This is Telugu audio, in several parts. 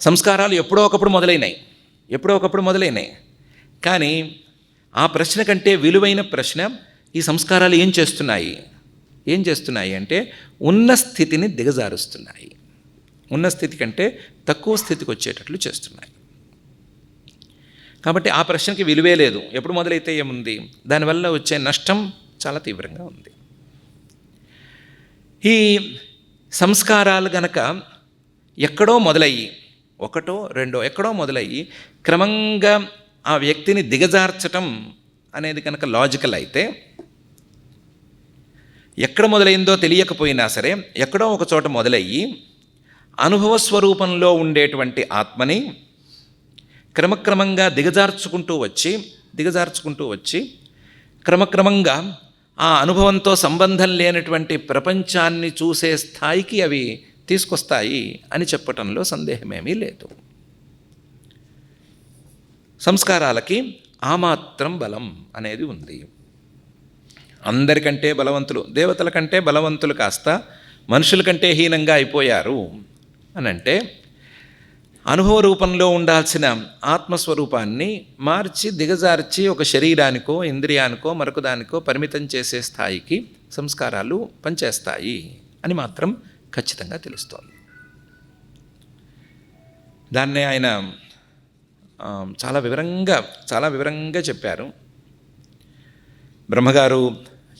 సంస్కారాలు ఎప్పుడో ఒకప్పుడు మొదలైనాయి. ఎప్పుడో ఒకప్పుడు మొదలైనాయి. కానీ ఆ ప్రశ్న కంటే విలువైన ప్రశ్న ఈ సంస్కారాలు ఏం చేస్తున్నాయి? ఏం చేస్తున్నాయి అంటే ఉన్న స్థితిని దిగజారుస్తున్నాయి. ఉన్న స్థితి కంటే తక్కువ స్థితికి వచ్చేటట్లు చేస్తున్నాయి. కాబట్టి ఆ ప్రశ్నకి విలువే లేదు. ఎప్పుడు మొదలైతే ఏముంది? దానివల్ల వచ్చే నష్టం చాలా తీవ్రంగా ఉంది. ఈ సంస్కారాలు గనక ఎక్కడో మొదలయ్యి ఒకటో రెండో ఎక్కడో మొదలయ్యి క్రమంగా ఆ వ్యక్తిని దిగజార్చటం అనేది కనుక లాజికల్ అయితే ఎక్కడ మొదలైందో తెలియకపోయినా సరే ఎక్కడో ఒక చోట మొదలయ్యి అనుభవ స్వరూపంలో ఉండేటువంటి ఆత్మని క్రమక్రమంగా దిగజార్చుకుంటూ వచ్చి దిగజార్చుకుంటూ వచ్చి క్రమక్రమంగా ఆ అనుభవంతో సంబంధం లేనటువంటి ప్రపంచాన్ని చూసే స్థాయికి అవి తీసుకొస్తాయి అని చెప్పటంలో సందేహమేమీ లేదు. సంస్కారాలకి ఆ మాత్రం బలం అనేది ఉంది. అందరికంటే బలవంతులు దేవతల కంటే బలవంతులు కాస్త మనుషుల కంటే హీనంగా అయిపోయారు అని అంటే అనుభవ రూపంలో ఉండాల్సిన ఆత్మస్వరూపాన్ని మార్చి దిగజార్చి ఒక శరీరానికో ఇంద్రియానికో మరొక దానికో పరిమితం చేసే స్థాయికి సంస్కారాలు పనిచేస్తాయి అని మాత్రం ఖచ్చితంగా తెలుస్తోంది. దాన్నే ఆయన చాలా వివరంగా చాలా వివరంగా చెప్పారు. బ్రహ్మగారు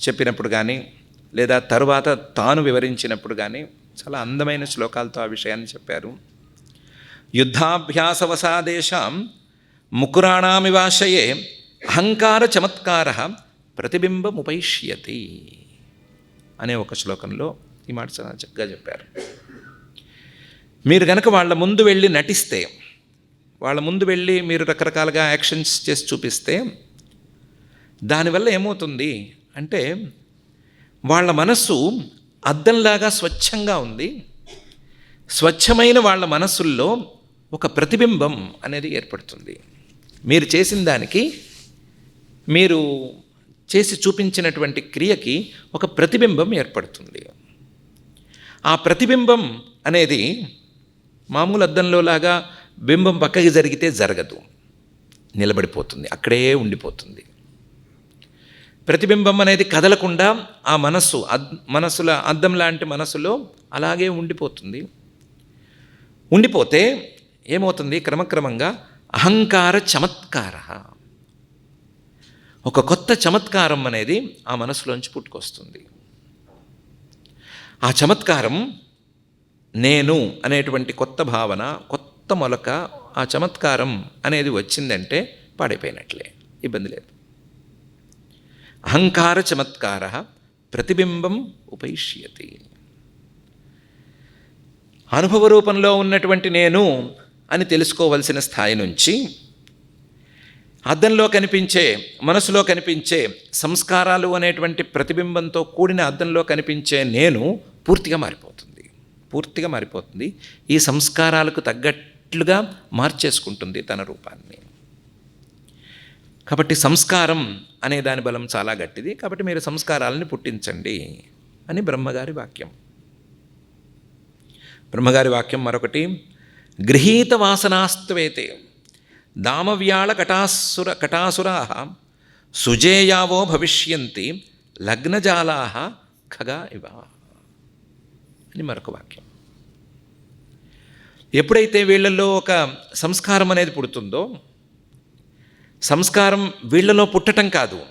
చెప్పినప్పుడు కానీ లేదా తరువాత తాను వివరించినప్పుడు కానీ చాలా అందమైన శ్లోకాలతో ఆ విషయాన్ని చెప్పారు. యుద్ధాభ్యాసవసాదేశం ముకురాణామివాశయే అహంకార చమత్కార ప్రతిబింబముపైష్యతి అనే ఒక శ్లోకంలో ఈ మాట చాలా చక్కగా చెప్పారు. మీరు కనుక వాళ్ళ ముందు వెళ్ళి నటిస్తే వాళ్ళ ముందు వెళ్ళి మీరు రకరకాలుగా యాక్షన్స్ చేసి చూపిస్తే దానివల్ల ఏమవుతుంది అంటే వాళ్ళ మనస్సు అద్దంలాగా స్వచ్ఛంగా ఉంది. స్వచ్ఛమైన వాళ్ళ మనస్సుల్లో ఒక ప్రతిబింబం అనేది ఏర్పడుతుంది. మీరు చేసిన దానికి మీరు చేసి చూపించినటువంటి క్రియకి ఒక ప్రతిబింబం ఏర్పడుతుంది. ఆ ప్రతిబింబం అనేది మామూలు అద్దంలో లాగా బింబం పక్కకి జరిగితే జరగదు. నిలబడిపోతుంది. అక్కడే ఉండిపోతుంది. ప్రతిబింబం అనేది కదలకుండా ఆ మనస్సు అద్ మనస్సుల అద్దం లాంటి మనస్సులో అలాగే ఉండిపోతుంది. ఉండిపోతే ఏమవుతుంది? క్రమక్రమంగా అహంకార చమత్కార. ఒక కొత్త చమత్కారం అనేది ఆ మనసులోంచి పుట్టుకొస్తుంది. ఆ చమత్కారం నేను అనేటువంటి కొత్త భావన కొత్త మొలక ఆ చమత్కారం అనేది వచ్చిందంటే పాడైపోయినట్లే ఇబ్బంది లేదు. అహంకార చమత్కార ప్రతిబింబం ఉపైష్యతి అనుభవ రూపంలో ఉన్నటువంటి నేను అని తెలుసుకోవలసిన స్థాయి నుంచి అద్దంలో కనిపించే మనసులో కనిపించే సంస్కారాలు అనేటువంటి ప్రతిబింబంతో కూడిన అద్దంలో కనిపించే నేను పూర్తిగా మారిపోతుంది. పూర్తిగా మారిపోతుంది. ఈ సంస్కారాలకు తగ్గట్లుగా మార్చేసుకుంటుంది తన రూపాన్ని. కాబట్టి సంస్కారం అనే దాని బలం చాలా గట్టిది. కాబట్టి మీరు సంస్కారాలని పుట్టించండి అని బ్రహ్మగారి వాక్యం. బ్రహ్మగారి వాక్యం మరొకటి గృహీత వాసనాస్తవేతే దామవ్యాళ కటాసుర కటాసురా సుజేయావో భవిష్యంతి లగ్నజాలా ఖగా ఇవ. అని మరొక వాక్యం. ఎప్పుడైతే వీళ్ళల్లో ఒక సంస్కారం అనేది పుడుతుందో సంస్కారం వీళ్ళలో పుట్టటం కాదు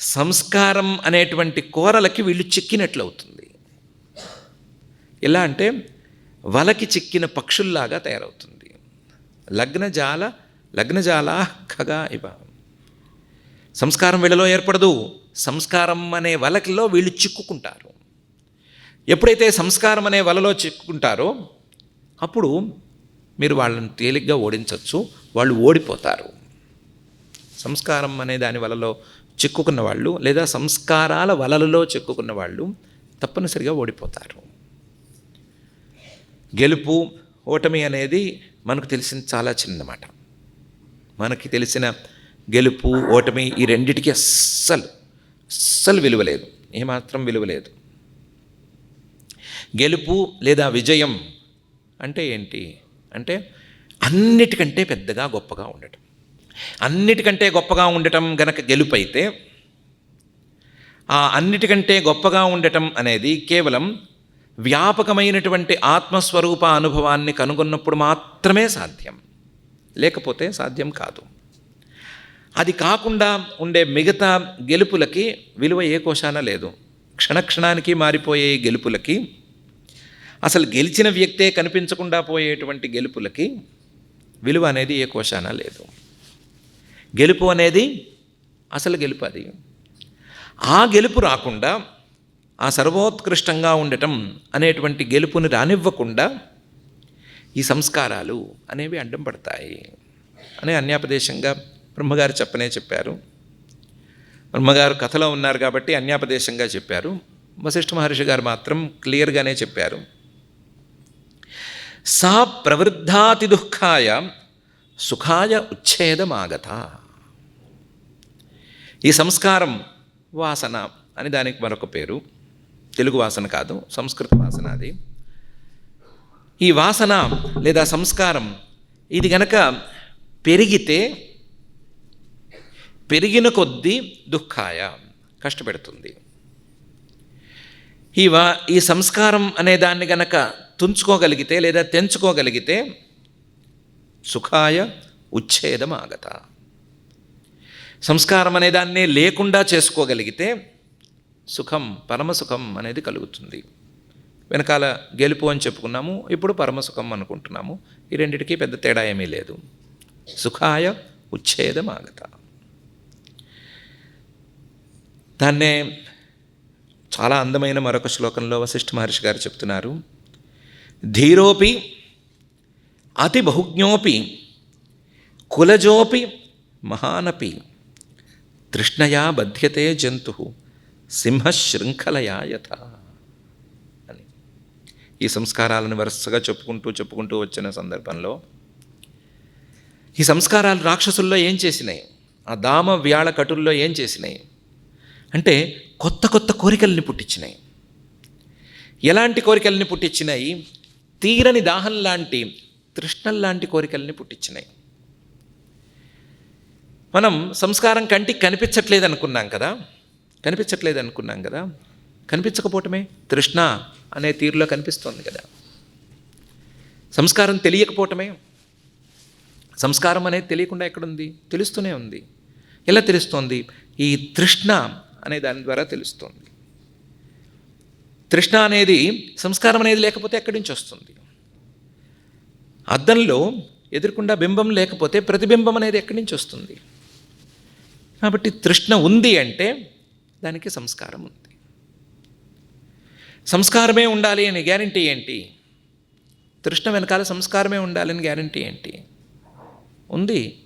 సంస్కారం అనేటువంటి కోరలకి వీళ్ళు చిక్కినట్లు అవుతుంది ఎలా అంటే వలకి చిక్కిన పక్షుల్లాగా తయారవుతుంది. లగ్నజాల లగ్నజాల ఖగా ఇవ. సంస్కారం వీళ్ళలో ఏర్పడదు. సంస్కారం అనే వలకిలో వీళ్ళు చిక్కుకుంటారు. ఎప్పుడైతే సంస్కారం అనే వలలో చిక్కుకుంటారో అప్పుడు మీరు వాళ్ళని తేలిగ్గా ఓడించవచ్చు వాళ్ళు ఓడిపోతారు. సంస్కారం అనే దాని వలలో చిక్కుకున్న వాళ్ళు లేదా సంస్కారాల వలలలో చిక్కుకున్న వాళ్ళు తప్పనిసరిగా ఓడిపోతారు. గెలుపు ఓటమి అనేది మనకు తెలిసిన చాలా చిన్నమాట. మనకి తెలిసిన గెలుపు ఓటమి ఈ రెండిటికి అస్సలు అస్సలు విలువలేదు ఏమాత్రం విలువలేదు గెలుపు లేదా విజయం అంటే ఏంటి? అంటే అన్నిటికంటే పెద్దగా గొప్పగా ఉండటం. అన్నిటికంటే గొప్పగా ఉండటం గనక గెలుపైతే ఆ అన్నిటికంటే గొప్పగా ఉండటం అనేది కేవలం వ్యాపకమైనటువంటి ఆత్మస్వరూప అనుభవాన్ని కనుగొన్నప్పుడు మాత్రమే సాధ్యం. లేకపోతే సాధ్యం కాదు. అది కాకుండా ఉండే మిగతా గెలుపులకి విలువ ఏ కోశాన లేదు. క్షణక్షణానికి మారిపోయే గెలుపులకి అసలు గెలిచిన వ్యక్తే కనిపించకుండా పోయేటువంటి గెలుపులకి విలువ అనేది ఏ కోశాన లేదు. గెలుపు అనేది అసలు గెలుపు అది. ఆ గెలుపు రాకుండా ఆ సర్వోత్కృష్టంగా ఉండటం అనేటువంటి గెలుపుని రానివ్వకుండా ఈ సంస్కారాలు అనేవి అడ్డం పడతాయి అనే అన్యాపదేశంగా బ్రహ్మగారు చెప్పనే చెప్పారు. బ్రహ్మగారు కథలో ఉన్నారు కాబట్టి అన్యాపదేశంగా చెప్పారు. వశిష్ఠ మహర్షి గారు మాత్రం క్లియర్గానే చెప్పారు. సా ప్రవృద్ధాతి దుఃఖాయ సుఖాయ ఉచ్ఛేదమాగత. ఈ సంస్కారం వాసన అని దానికి మరొక పేరు. తెలుగు వాసన కాదు సంస్కృత వాసన అది. ఈ వాసన లేదా సంస్కారం ఇది గనక పెరిగితే పెరిగిన కొద్దీ దుఃఖాయ కష్టపెడుతుంది. ఈ వా ఈ సంస్కారం అనే దాన్ని గనక తుంచుకోగలిగితే లేదా తెంచుకోగలిగితే సుఖాయ ఉచ్ఛేదం ఆగత సంస్కారం అనేదాన్ని లేకుండా చేసుకోగలిగితే సుఖం పరమసుఖం అనేది కలుగుతుంది. వెనకాల గెలుపు అని చెప్పుకున్నాము ఇప్పుడు పరమసుఖం అనుకుంటున్నాము. ఈ రెండిటికీ పెద్ద తేడా ఏమీ లేదు. సుఖాయ ఉచ్ఛేదం ఆగత దాన్నే చాలా అందమైన మరొక శ్లోకంలో వశిష్ఠ మహర్షి గారు చెప్తున్నారు. ధీరోపి అతి బహుజ్ఞోపి కులజోపి మహానపి తృష్ణయా బధ్యతే జంతు సింహశృంఖలయా యథా. ఈ సంస్కారాలను వరుసగా చెప్పుకుంటూ చెప్పుకుంటూ వచ్చిన సందర్భంలో ఈ సంస్కారాలు రాక్షసుల్లో ఏం చేసినాయి? ఆ దామ వ్యాళ కటుల్లో ఏం చేసినాయి? అంటే కొత్త కొత్త కోరికల్ని పుట్టించినాయి. ఎలాంటి కోరికల్ని పుట్టించినాయి? తీరని దాహం లాంటి తృష్ణల్లాంటి కోరికల్ని పుట్టించినాయి. మనం సంస్కారం కంటికి కనిపించట్లేదు అనుకున్నాం కదా? కనిపించట్లేదు అనుకున్నాం కదా? కనిపించకపోవటమే? తృష్ణ అనే తీరులో కనిపిస్తోంది కదా. సంస్కారం తెలియకపోవటమే? సంస్కారం అనేది తెలియకుండా ఎక్కడుంది? తెలుస్తూనే ఉంది. ఎలా తెలుస్తోంది? ఈ తృష్ణ అనే దాని ద్వారా తెలుస్తుంది. తృష్ణ అనేది సంస్కారం అనేది లేకపోతే ఎక్కడి నుంచి వస్తుంది? అద్దంలో ఎదురుకుండా బింబం లేకపోతే ప్రతిబింబం అనేది ఎక్కడి నుంచి వస్తుంది? కాబట్టి తృష్ణ ఉంది అంటే దానికి సంస్కారం ఉంది. సంస్కారమే ఉండాలి అని గ్యారంటీ ఏంటి? తృష్ణ వెనకాల సంస్కారమే ఉండాలని గ్యారంటీ ఏంటి? ఉంది.